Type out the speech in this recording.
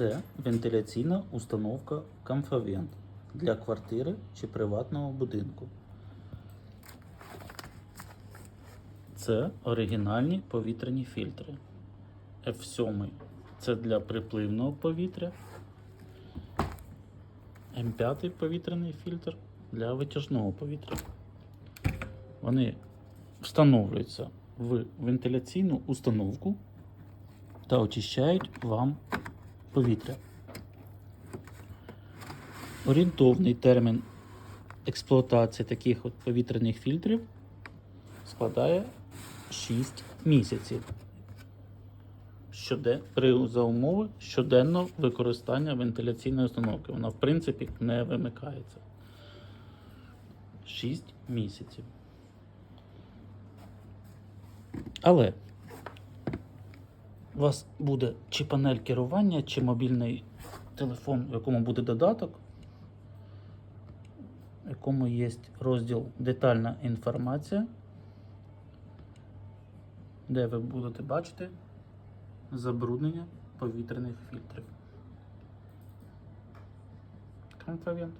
Це вентиляційна установка Камфавент для квартири чи приватного будинку. Це оригінальні повітряні фільтри. F7 це для припливного повітря. М5 повітряний фільтр для витяжного повітря. Вони встановлюються в вентиляційну установку та очищають вам повітря. Орієнтовний термін експлуатації таких от повітряних фільтрів складає 6 місяців. Щоде, при за умови щоденного використання вентиляційної установки. Вона, в принципі, не вимикається. 6 місяців. Але у вас буде чи панель керування, чи мобільний телефон, в якому буде додаток, в якому є розділ детальна інформація, де ви будете бачити забруднення повітряних фільтрів. Конфавент.